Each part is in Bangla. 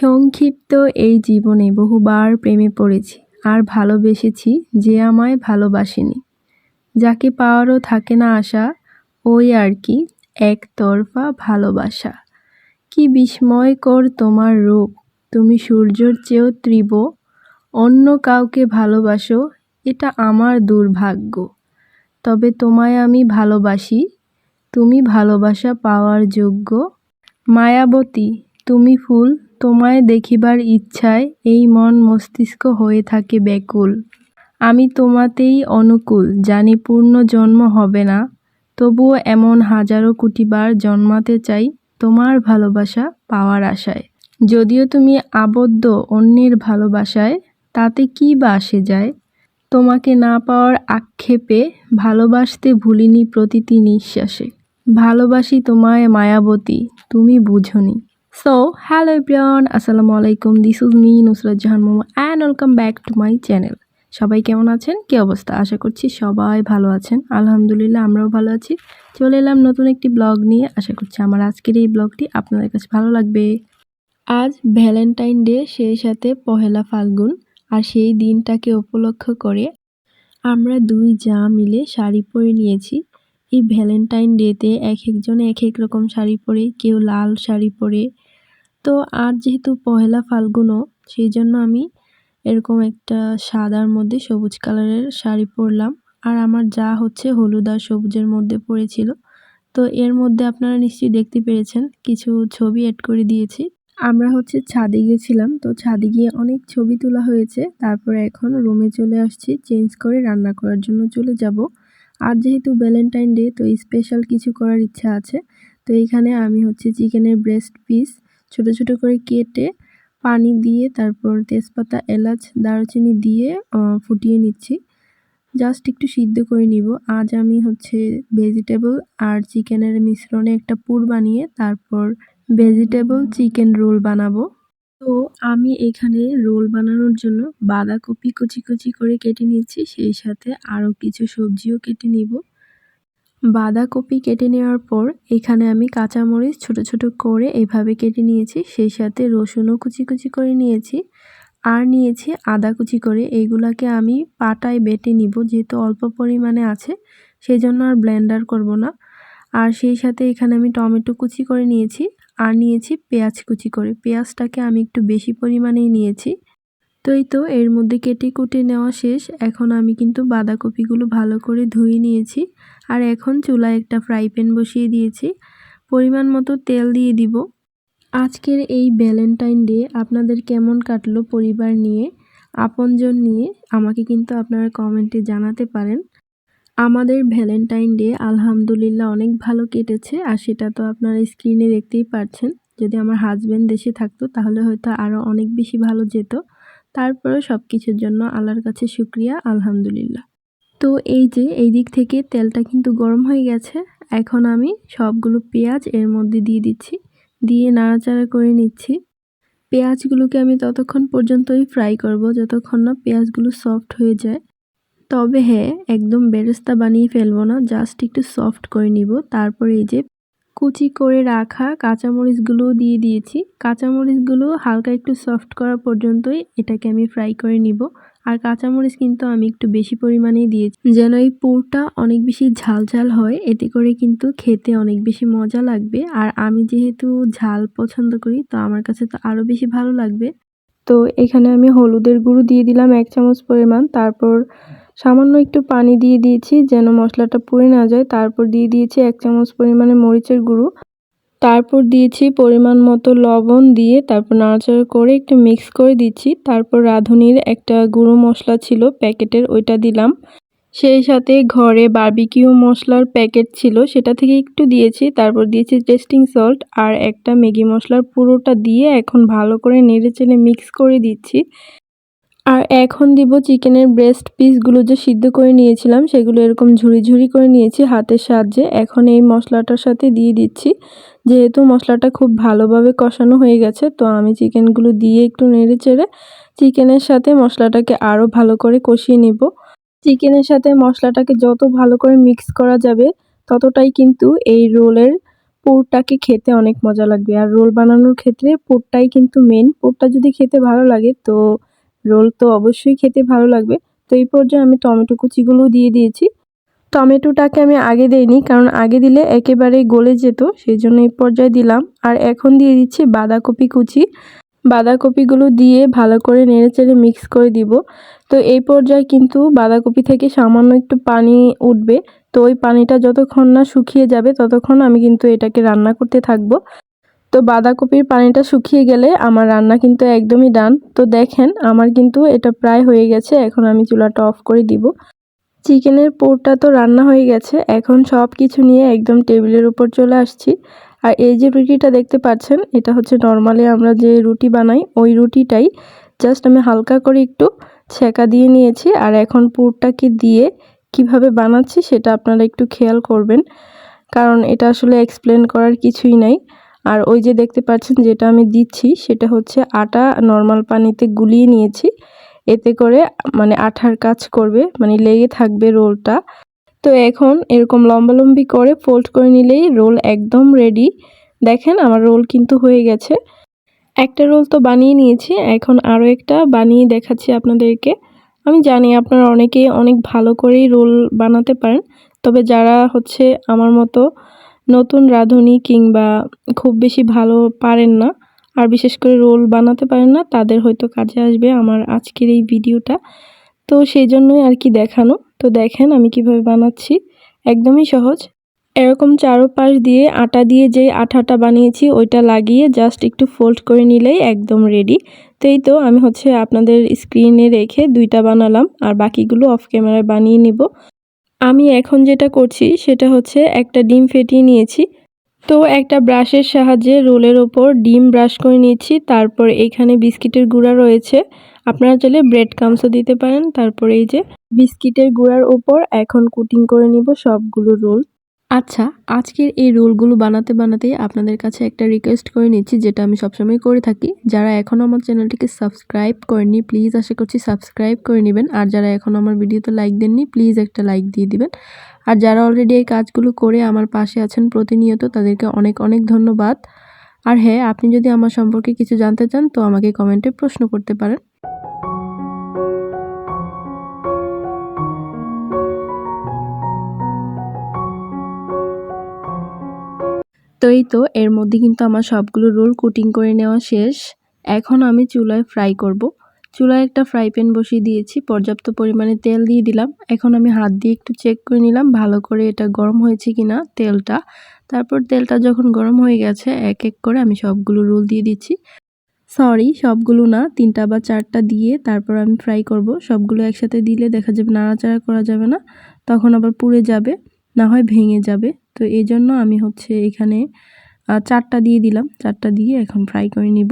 সংক্ষিপ্ত এই জীবনে বহুবার প্রেমে পড়েছি আর ভালোবেসেছি যে আমায় ভালোবাসেনি। যাকে পাওয়ারও থাকে না আশা, ওই আর কি একতরফা ভালোবাসা। কি বিস্ময়কর তোমার রূপ, তুমি সূর্যর চেয়েও তীব্র, অন্য কাউকে ভালোবাসো, এটা আমার দুর্ভাগ্য। তবে তোমায় আমি ভালোবাসি, তুমি ভালোবাসা পাওয়ার যোগ্য। মায়াবতী, তুমি ফুল তোমায় দেখিবার ইচ্ছায় এই মন মস্তিষ্ক হয়ে থাকে ব্যাকুল। আমি তোমাতেই অনুকূল, জানি পূর্ণ জন্ম হবে না। তবুও এমন হাজারো কোটিবার জন্মাতে চাই তোমার ভালোবাসা পাওয়ার আশায়। যদিও তুমি আবদ্ধ অন্যের ভালোবাসায়, তাতে কী বা আসে যায়? তোমাকে না পাওয়ার আক্ষেপে ভালোবাসতে ভুলিনি প্রতিটি নিঃশ্বাসে। ভালোবাসি তোমায় মায়াবতী, তুমি বুঝনি। সো হ্যালো এভরিওয়ান আসসালামু আলাইকুম this is me Nusrat Jahan Momo and welcome back to my channel সবাই কেমন আছেন? কী অবস্থা? আশা করছি সবাই ভালো আছেন। আলহামদুলিল্লাহ, আমরাও ভালো আছি। চলে এলাম নতুন একটি ব্লগ নিয়ে। আশা করছি আমার আজকের এই ব্লগটি আপনাদের কাছে ভালো লাগবে। আজ ভ্যালেন্টাইন ডে সেই সাথে পহেলা ফাল্গুন, আর সেই দিনটাকে উপলক্ষ করে আমরা দুই যা মিলে শাড়ি পরে নিয়েছি। এই ভ্যালেন্টাইন ডেতে এক একজন এক এক রকম শাড়ি পরে, কেউ লাল শাড়ি পরে তো আর যেহেতু পহেলা ফাল্গুনও, সেই জন্য আমি এরকম একটা সাদার মধ্যে সবুজ কালারের শাড়ি পরলাম। আর আমার যা হচ্ছে হলুদ আর সবুজের মধ্যে পড়েছিল। তো এর মধ্যে আপনারা নিশ্চয়ই দেখতে পেরেছেন, কিছু ছবি অ্যাড করে দিয়েছি। আমরা হচ্ছে ছাদে গিয়েছিলাম, তো ছাদে গিয়ে অনেক ছবি তোলা হয়েছে। তারপরে এখন রুমে চলে আসছি, চেঞ্জ করে রান্না করার জন্য চলে যাব। আর যেহেতু ভ্যালেন্টাইন ডে তো স্পেশাল কিছু করার ইচ্ছা আছে। তো এইখানে আমি হচ্ছে চিকেনের ব্রেস্ট পিস ছোট ছোট করে কেটে পানি দিয়ে, তারপর তেজপাতা, এলাচ, দারুচিনি দিয়ে ফুটিয়ে নিচ্ছি। জাস্ট একটু সিদ্ধ করে নিব। আজ আমি হচ্ছে ভেজিটেবল আর চিকেনের মিশ্রণে একটা পুর বানিয়ে, তারপর ভেজিটেবল চিকেন রোল বানাবো। তো আমি এখানে রোল বানানোর জন্য বাঁধাকপি কুচি কুচি করে কেটে নিচ্ছি। সেই সাথে আরও কিছু সবজিও কেটে নিব। বাঁধাকপি কেটে নেওয়ার পর এখানে আমি কাঁচামরিচ ছোট ছোট করে এভাবে কেটে নিয়েছি, সেই সাথে রসুনও কুচি কুচি করে নিয়েছি আর নিয়েছি আদা কুচি করে। এইগুলাকে আমি পাটায় বেটে নিব, যেহেতু অল্প পরিমাণে আছে সেই জন্য আর ব্লেন্ডার করব না। আর সেই সাথে এখানে আমি টমেটো কুচি করে নিয়েছি, আর নিয়েছি পেঁয়াজ কুচি করে। পেঁয়াজটাকে আমি একটু বেশি পরিমাণেই নিয়েছি। তো এই তো, এর মধ্যে কেটে কুটে নেওয়া শেষ। এখন আমি কিন্তু বাঁধাকপিগুলো ভালো করে ধুয়ে নিয়েছি। আর এখন চুলায় একটা ফ্রাই প্যান বসিয়ে দিয়েছি। পরিমাণ মতো তেল দিয়ে দিব। আজকের এই ভ্যালেন্টাইন ডে আপনাদের কেমন কাটলো পরিবার নিয়ে, আপনজন নিয়ে, আমাকে কিন্তু আপনারা কমেন্টে জানাতে পারেন। আমাদের ভ্যালেন্টাইন ডে আলহামদুলিল্লাহ অনেক ভালো কেটেছে, আর সেটা তো আপনারা স্ক্রিনে দেখতেই পাচ্ছেন যদি আমার হাজব্যান্ড দেশে থাকতো, তাহলে হয়তো আরও অনেক বেশি ভালো যেত। তারপরে সব কিছুর জন্য আল্লাহর কাছে শুক্রিয়া, আলহামদুলিল্লাহ। তো এই যে, এই দিক থেকে তেলটা কিন্তু গরম হয়ে গেছে। এখন আমি সবগুলো পেঁয়াজ এর মধ্যে দিয়ে দিচ্ছি, দিয়ে নাড়াচাড়া করে নিচ্ছি। পেঁয়াজগুলোকে আমি ততক্ষণ পর্যন্তই ফ্রাই করব, যতক্ষণ না পেঁয়াজগুলো সফট হয়ে যায়। তবে হ্যাঁ একদম বেরেস্তা বানিয়ে ফেলব না, জাস্ট একটু সফট করে নিব। তারপরে এই যে কুচি করে রাখা কাঁচামরিচগুলোও দিয়ে দিয়েছি। কাঁচামরিচগুলো হালকা একটু সফট করা পর্যন্তই এটাকে আমি ফ্রাই করে নিব। আর কাঁচামরিচ কিন্তু আমি একটু বেশি পরিমাণেই দিয়েছি। যেন এই পুরটা অনেক বেশি ঝাল ঝাল হয়, এতে করে কিন্তু খেতে অনেক বেশি মজা লাগবে। আর আমি যেহেতু ঝাল পছন্দ করি, তো আমার কাছে তো আরও বেশি ভালো লাগবে। তো এখানে আমি হলুদের গুঁড়ো দিয়ে দিলাম এক চামচ পরিমাণ। তারপর সামান্য একটু পানি দিয়ে দিয়েছি যেন মশলাটা পুড়ে না যায়। তারপর দিয়ে দিয়েছি এক চামচ পরিমাণে মরিচের গুঁড়ো। তারপর দিয়েছি পরিমাণ মতো লবণ দিয়ে তারপর নাড়াচাড়া করে একটু মিক্স করে দিচ্ছি। তারপর রাঁধুনির একটা গুঁড়ো মশলা ছিল প্যাকেটের, ওইটা দিলাম। সেই সাথে ঘরে বার্বিকিউ মশলার প্যাকেট ছিল, সেটা থেকে একটু দিয়েছি। তারপর দিয়েছি টেস্টিং সল্ট আর একটা ম্যাগি মশলার পুরোটা দিয়ে এখন ভালো করে নেড়ে চেড়ে মিক্স করে দিচ্ছি। আর এখন দিব চিকেনের ব্রেস্ট পিসগুলো যে সিদ্ধ করে নিয়েছিলাম, সেগুলো এরকম ঝুড়ি ঝুড়ি করে নিয়েছি হাতের সাহায্যে। এখন এই মশলাটার সাথে দিয়ে দিচ্ছি। যেহেতু মশলাটা খুব ভালোভাবে কষানো হয়ে গেছে, তো আমি চিকেনগুলো দিয়ে একটু নেড়ে চেড়ে চিকেনের সাথে মশলাটাকে আরও ভালো করে কষিয়ে নেব। চিকেনের সাথে মশলাটাকে যত ভালো করে মিক্স করা যাবে, ততটাই কিন্তু এই রোলের পুরটাকে খেতে অনেক মজা লাগবে। আর রোল বানানোর ক্ষেত্রে পুরটাই কিন্তু মেন পুরটা যদি খেতে ভালো লাগে, তো রোল তো অবশ্যই খেতে ভালো লাগবে। তো এই পর্যায়ে আমি টমেটো কুচিগুলো দিয়ে দিয়েছি। টমেটোটাকে আমি আগে দেইনি, কারণ আগে দিলে একেবারে গলে যেত সেই জন্য এই পর্যায়ে দিলাম। আর এখন দিয়ে দিচ্ছি বাঁধাকপি কুচি। বাঁধাকপিগুলো দিয়ে ভালো করে নেড়েচেড়ে মিক্স করে দিব। তো এই পর্যায়ে কিন্তু বাঁধাকপি থেকে সামান্য একটু পানি উঠবে। তো ওই পানিটা যতক্ষণ না শুকিয়ে যাবে, ততক্ষণ আমি কিন্তু এটাকে রান্না করতে থাকব। তো বাঁধাকপির পানিটা শুকিয়ে গেলে আমার রান্না কিন্তু একদমই ডান। তো দেখেন, আমার কিন্তু এটা প্রায় হয়ে গেছে, এখন আমি চুলাটা অফ করে দিব। চিকেনের পোরটা তো রান্না হয়ে গেছে, এখন সব কিছু নিয়ে একদম টেবিলের উপর চলে আসছি। আর এই যে রুটিটা দেখতে পাচ্ছেন, এটা হচ্ছে নর্মালি আমরা যে রুটি বানাই, ওই রুটিটাই জাস্ট আমি হালকা করে একটু ছেঁকা দিয়ে নিয়েছি। আর এখন পুরটাকে দিয়ে কীভাবে বানাচ্ছি সেটা আপনারা একটু খেয়াল করবেন, কারণ এটা আসলে এক্সপ্লেন করার কিছুই নাই। আর ওই যে দেখতে পাচ্ছেন যেটা আমি দিচ্ছি, সেটা হচ্ছে আটা নর্মাল পানিতে গুলিয়ে নিয়েছি। এতে করে মানে আঠার কাজ করবে মানে লেগে থাকবে রোলটা। তো এখন এরকম লম্বালম্বি করে ফোল্ড করে নিলেই রোল একদম রেডি দেখেন আমার রোল কিন্তু হয়ে গেছে। একটা রোল তো বানিয়ে নিয়েছি, এখন আরও একটা বানিয়ে দেখাচ্ছি আপনাদেরকে। আমি জানি আপনারা অনেকেই অনেক ভালো করেই রোল বানাতে পারেন, তবে যারা হচ্ছে আমার মতো নতুন রাঁধুনি কিংবা খুব বেশি ভালো পারেন না। আর বিশেষ করে রোল বানাতে পারেন না, তাদের হয়তো কাজে আসবে আমার আজকের এই ভিডিওটা। তো সেই জন্যই আর কি দেখানো। তো দেখেন আমি কীভাবে বানাচ্ছি। একদমই সহজ। এরকম চারোপাশ দিয়ে আটা দিয়ে যে আঠাটা বানিয়েছি, ওইটা লাগিয়ে জাস্ট একটু ফোল্ড করে নিলেই একদম রেডি তো এই তো আমি হচ্ছে আপনাদের স্ক্রিনে রেখে দুইটা বানালাম, আর বাকিগুলো অফ ক্যামেরায় বানিয়ে নিব। আমি এখন যেটা করছি সেটা হচ্ছে একটা ডিম ফেটিয়ে নিয়েছি। তো একটা ব্রাশের সাহায্যে রোলের ওপর ডিম ব্রাশ করে নিয়েছি। তারপর এখানে বিস্কিটের গুঁড়া রয়েছে। আপনারা চাইলে ব্রেড কামসও দিতে পারেন। তারপর এই যে বিস্কিটের গুঁড়ার ওপর এখন কুটিং করে নিব সবগুলো রোল। আচ্ছা আজকের এই রোলগুলো বানাতে বানাতে আপনাদের কাছে একটা রিকোয়েস্ট করে নিচ্ছি, যেটা আমি সবসময় করে থাকি। যারা এখনও আমার চ্যানেলটিকে সাবস্ক্রাইব করেনি প্লিজ আশা করছি সাবস্ক্রাইব করে নেবেন। আর যারা এখনও আমার ভিডিওতে লাইক দেননি প্লিজ একটা লাইক দিয়ে দিবেন। আর যারা অলরেডি এই কাজগুলো করে আমার পাশে আছেন প্রতিনিয়ত, তাদেরকে অনেক অনেক ধন্যবাদ। আর হ্যাঁ আপনি যদি আমার সম্পর্কে কিছু জানতে চান, তো আমাকে কমেন্টে প্রশ্ন করতে পারেন। তো এই তো, এর মধ্যে কিন্তু আমার সবগুলো রোল কুটিং করে নেওয়া শেষ। এখন আমি চুলায় ফ্রাই করব। চুলায় একটা ফ্রাই প্যান বসিয়ে দিয়েছি, পর্যাপ্ত পরিমাণে তেল দিয়ে দিলাম। এখন আমি হাত দিয়ে একটু চেক করে নিলাম, ভালো করে এটা গরম হয়েছে কিনা তেলটা। তারপর তেলটা যখন গরম হয়ে গেছে, এক এক করে আমি সবগুলো রোল দিয়ে দিচ্ছি। সরি, সবগুলো না, তিনটা বা চারটা দিয়ে তারপর আমি ফ্রাই করব। সবগুলো একসাথে দিলে দেখা যাবে, নাড়াচাড়া করা যাবে না, তখন আবার পুড়ে যাবে, না হয় ভেঙে যাবে। তো এই জন্য আমি হচ্ছে এখানে চারটা দিয়ে দিলাম। চারটা দিয়ে এখন ফ্রাই করে নিব।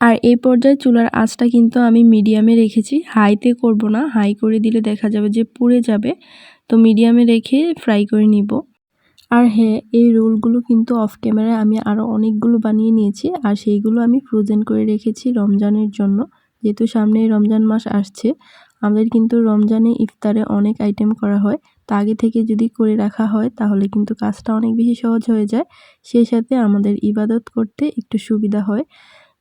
আর এই পর্যায়ে চুলার আঁচটা কিন্তু আমি মিডিয়ামে রেখেছি। হাইতে করব না। হাই করে দিলে দেখা যাবে যে পুড়ে যাবে। তো মিডিয়ামে রেখে ফ্রাই করে নিব। আর হ্যাঁ এই রোলগুলো কিন্তু অফ ক্যামেরায় আমি আরও অনেকগুলো বানিয়ে নিয়েছি। আর সেইগুলো আমি ফ্রোজেন করে রেখেছি রমজানের জন্য। যেহেতু সামনে রমজান মাস আসছে আমাদের কিন্তু রমজানে ইফতারে অনেক আইটেম করা হয়। তা আগে থেকে যদি করে রাখা হয়, তাহলে কিন্তু কাজটা অনেক বেশি সহজ হয়ে যায়। সেই সাথে আমাদের ইবাদত করতে একটু সুবিধা হয়।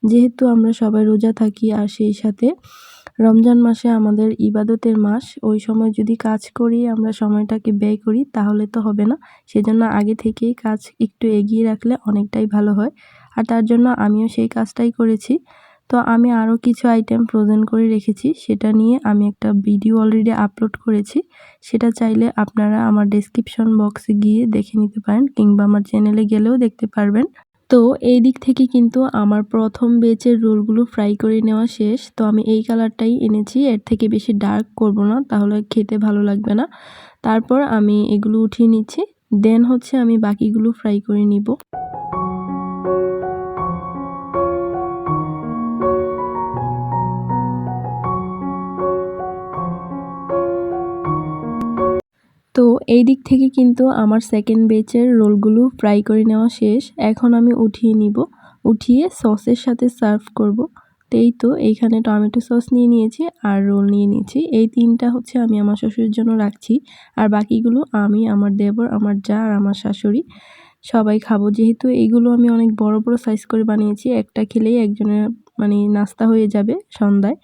যেহেতু আমরা সবাই রোজা থাকি, আর সেই সাথে রমজান মাসে আমাদের ইবাদতের মাস, ওই সময় যদি কাজ করি, আমরা সময়টাকে ব্যয় করি, তাহলে তো হবে না। সেজন্য আগে থেকেই কাজ একটু এগিয়ে রাখলে অনেকটাই ভালো হয়। আর তার জন্য আমিও সেই কাজটাই করেছি। তো আমি আরও কিছু আইটেম ফ্রোজেন করে রেখেছি, সেটা নিয়ে আমি একটা ভিডিও অলরেডি আপলোড করেছি। সেটা চাইলে আপনারা আমার ডেসক্রিপশন বক্সে গিয়ে দেখে নিতে পারেন, কিংবা আমার চ্যানেলে গেলেও দেখতে পারবেন। তো এই দিক থেকে কিন্তু আমার প্রথম বেচের রোলগুলো ফ্রাই করে নেওয়া শেষ। তো আমি এই কালারটাই এনেছি, এর থেকে বেশি ডার্ক করব না, তাহলে খেতে ভালো লাগবে না। তারপর আমি এগুলো উঠিয়ে নিচ্ছি দেন হচ্ছে আমি বাকিগুলো ফ্রাই করে নিব। তো এই দিক থেকে কিন্তু আমার সেকেন্ড বেচের রোলগুলো ফ্রাই করে নেওয়া শেষ। এখন আমি উঠিয়ে নিব, উঠিয়ে সসের সাথে সার্ভ করব। তো এই তো, এইখানে টমেটো সস নিয়ে নিয়েছি আর রোল নিয়ে নিয়েছি। এই তিনটা হচ্ছে আমি আমার শ্বশুরের জন্য রাখছি। আর বাকিগুলো আমি, আমার দেবর, আমার যা আর আমার শাশুড়ি সবাই খাব। যেহেতু এইগুলো আমি অনেক বড় বড় সাইজ করে বানিয়েছি, একটা খেলেই একজনের মানে নাস্তা হয়ে যাবে সন্ধ্যায়।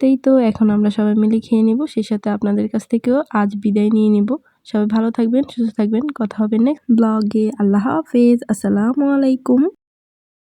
তাই তো এখন আমরা সবাই মিলে খেয়ে নেব, সেই সাথে আপনাদের কাছ থেকেও আজ বিদায় নিয়ে নেব। সবাই ভালো থাকবেন, সুস্থ থাকবেন, কথা হবে নেক্সট ব্লগে আল্লাহ হাফেজ, আসসালামু আলাইকুম।